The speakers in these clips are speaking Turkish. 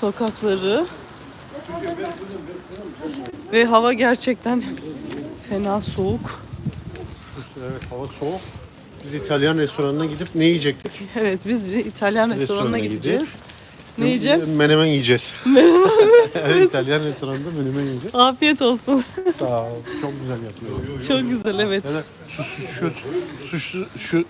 sokakları. Ve hava gerçekten fena soğuk. Evet hava soğuk. Biz İtalyan restoranına gidip ne yiyecektik? Evet biz bir İtalyan restoranına Restorana gideceğiz. gideceğiz. Ne yiyeceğiz? Menemen yiyeceğiz. evet, İtalyan restoranında menemen yiyeceğiz. Afiyet olsun. Sağ ol. Çok güzel yapıyor. Çok güzel evet. Yani şu şu şu şu şu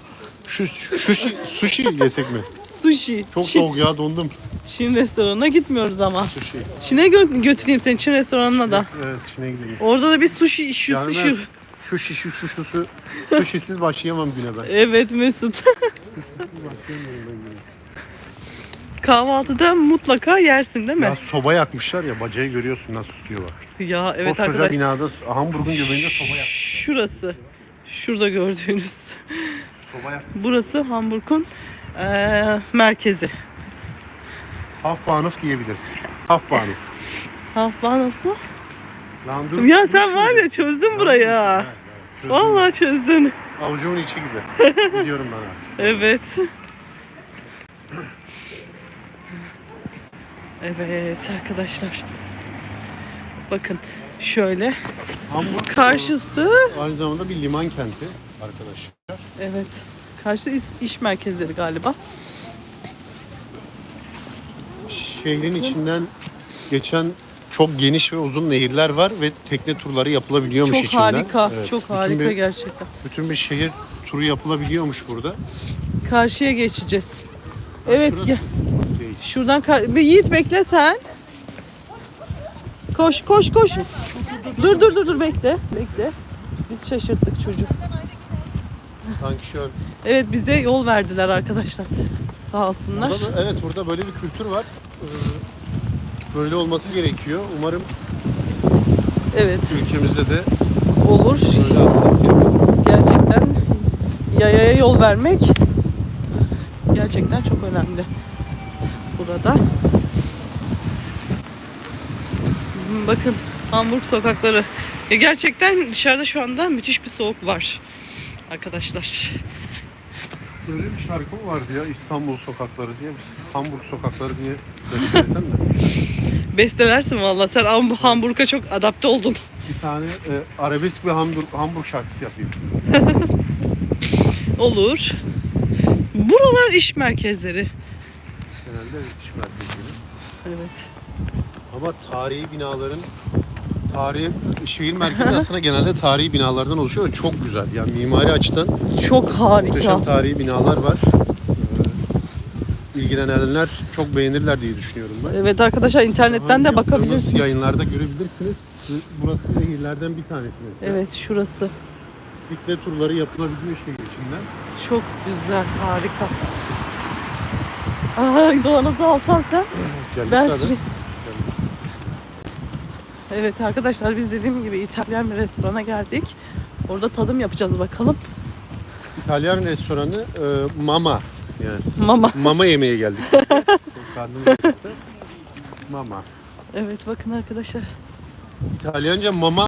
şu şu sushi, sushi yesek mi? Sushi. Çok Çin, soğuk ya dondum. Çin restoranına gitmiyoruz ama. Sushi. Çin'e gö- götüreyim seni Çin restoranına da. Evet Çin'e gidelim. Orada da bir sushi şu Yani şu. şu şu şu şu şu şu sushisiz başlayamam güne ben. Evet Mesut. Kahvaltıda mutlaka yersin değil mi? Ya soba yakmışlar ya bacayı görüyorsun nasıl tutuyor bak. Ya, evet Koskoca arkadaş. binada Hamburg'un göbeğinde soba yak. Şurası. Şurada gördüğünüz. Soba yak. Burası Hamburg'un eee, merkezi. Hafbanuf diyebiliriz. Hafbanuf. Hafbanov mu? Lan dur. Ya sen var ya çözdün burayı ha. Vallahi çözdün. Avucumun içi gibi. Gidiyorum ben abi. Evet. Evet arkadaşlar. Bakın şöyle Hamburg karşısı aynı zamanda bir liman kenti arkadaşlar. evet karşısı iş, iş merkezleri galiba. Şehrin içinden geçen çok geniş ve uzun nehirler var ve tekne turları yapılabiliyormuş Çok içinden. harika. Evet, Çok bütün harika bir, gerçekten. Bütün bir şehir turu yapılabiliyormuş burada. Karşıya geçeceğiz. Evet Şurası gel. Şuradan bir Yiğit bekle sen. Koş koş koş. Dur dur dur dur bekle. Bekle. Biz şaşırttık çocuğu. Sanki şöyle. Evet bize yol verdiler arkadaşlar. Sağ olsunlar. Burada da- evet burada böyle bir kültür var. Ee, Böyle olması gerekiyor. Umarım Evet ülkemizde de olur. böyle. Gerçekten yayaya yol vermek gerçekten çok önemli. Burada. Bakın Hamburg sokakları. Ya gerçekten dışarıda şu anda müthiş bir soğuk var. Arkadaşlar. Böyle bir şarkı mı vardı ya İstanbul sokakları diye. Hamburg sokakları diye söylesem de. Bestelersin valla. Sen Ham- Hamburg'a çok adapte oldun. Bir tane e, arabesk bir Hamburg, Hamburg şarkısı yapayım. Olur. Buralar iş merkezleri. Genelde iş merkezleri. Evet. Ama tarihi binaların tarihi şehir merkezi aslında genelde tarihi binalardan oluşuyor çok güzel. Yani mimari açıdan Çok harika. muhteşem tarihi binalar var. Ee, ilgilenenler çok beğenirler diye düşünüyorum ben. Evet arkadaşlar internetten de bakabilirsiniz. Yayınlarda görebilirsiniz. Burası nehirlerden bir tanesi. mesela. Evet şurası. Bisiklet turları yapılabiliyor şehir içinden. Çok güzel, harika. Aa, Doğanaz'ı alsan sen. Geldik Ben zaten. Evet arkadaşlar biz dediğim gibi İtalyan bir restorana geldik. Orada tadım yapacağız bakalım. İtalyan restoranı e, Mama. Yani Mama. mama yemeye geldik. Acıktı. Mama. Evet bakın arkadaşlar. İtalyanca mama